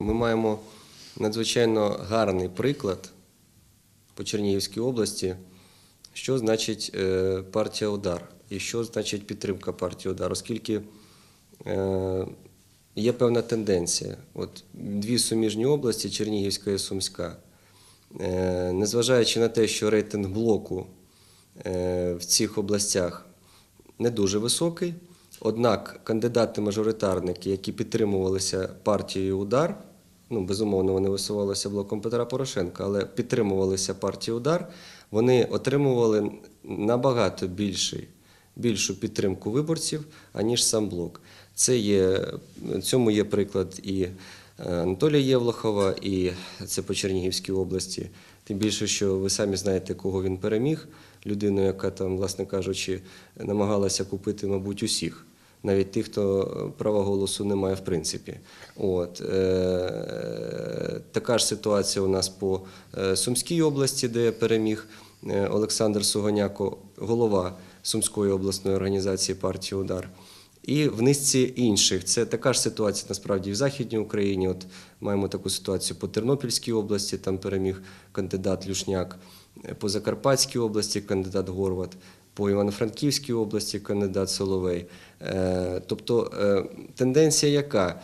Ми маємо надзвичайно гарний приклад по Чернігівській області, що значить е, партія Удар і що значить підтримка партії Удар, оскільки е, є певна тенденція. От дві суміжні області, Чернігівська і Сумська, е, незважаючи на те, що рейтинг блоку в цих областях не дуже високий. Однак кандидати-мажоритарники, які підтримувалися партією Удар, ну безумовно, вони висувалися блоком Петра Порошенка, але підтримувалися партією Удар, вони отримували набагато більший, більшу підтримку виборців, аніж сам блок. Це є, цьому є приклад і Анатолія Євлохова, і це по Чернігівській області. Тим більше, що ви самі знаєте, кого він переміг, людину, яка там, власне кажучи, намагалася купити, мабуть, усіх. Навіть тих, хто права голосу не має в принципі. От, е, така ж ситуація у нас по е, Сумській області, де переміг е, Олександр Сугоняко, голова Сумської обласної організації партії Удар. І в низці інших це така ж ситуація насправді в Західній Україні. От маємо таку ситуацію по Тернопільській області, там переміг кандидат Люшняк, по Закарпатській області кандидат Горват, по Івано-Франківській області кандидат Соловей. Е, Тобто е, тенденція яка?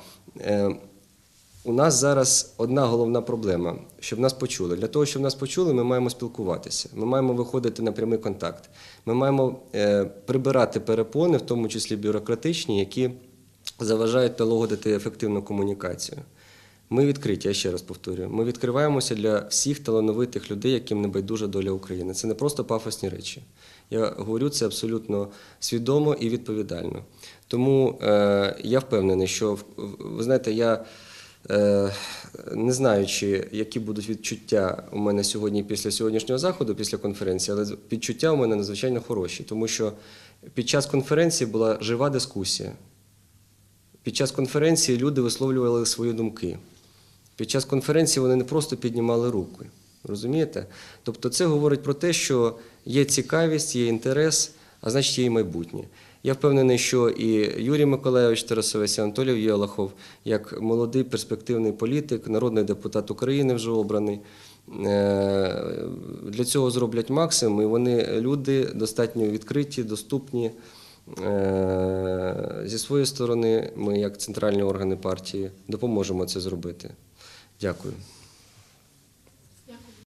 У нас зараз одна головна проблема, щоб нас почули. Для того, щоб нас почули, ми маємо спілкуватися. Ми маємо виходити на прямий контакт. Ми маємо е, прибирати перепони, в тому числі бюрократичні, які заважають налагодити ефективну комунікацію. Ми відкриті, я ще раз повторюю. Ми відкриваємося для всіх талановитих людей, яким не байдужа доля України. Це не просто пафосні речі. Я говорю це абсолютно свідомо і відповідально. Тому е, я впевнений, що ви знаєте, я. Е, Не знаю, чи які будуть відчуття у мене сьогодні після сьогоднішнього заходу, після конференції, але відчуття у мене надзвичайно хороші, тому що під час конференції була жива дискусія. Під час конференції люди висловлювали свої думки. Під час конференції вони не просто піднімали руки. Розумієте? Тобто це говорить про те, що є цікавість, є інтерес, а значить є і майбутнє. Я впевнений, що і Юрій Миколайович Тарасовець, і Анатолій Єлахов, як молодий перспективний політик, народний депутат України вже обраний, е, для цього зроблять максимум, і вони люди достатньо відкриті, доступні. Е, Зі своєї сторони, ми, як центральні органи партії, допоможемо це зробити. Дякую.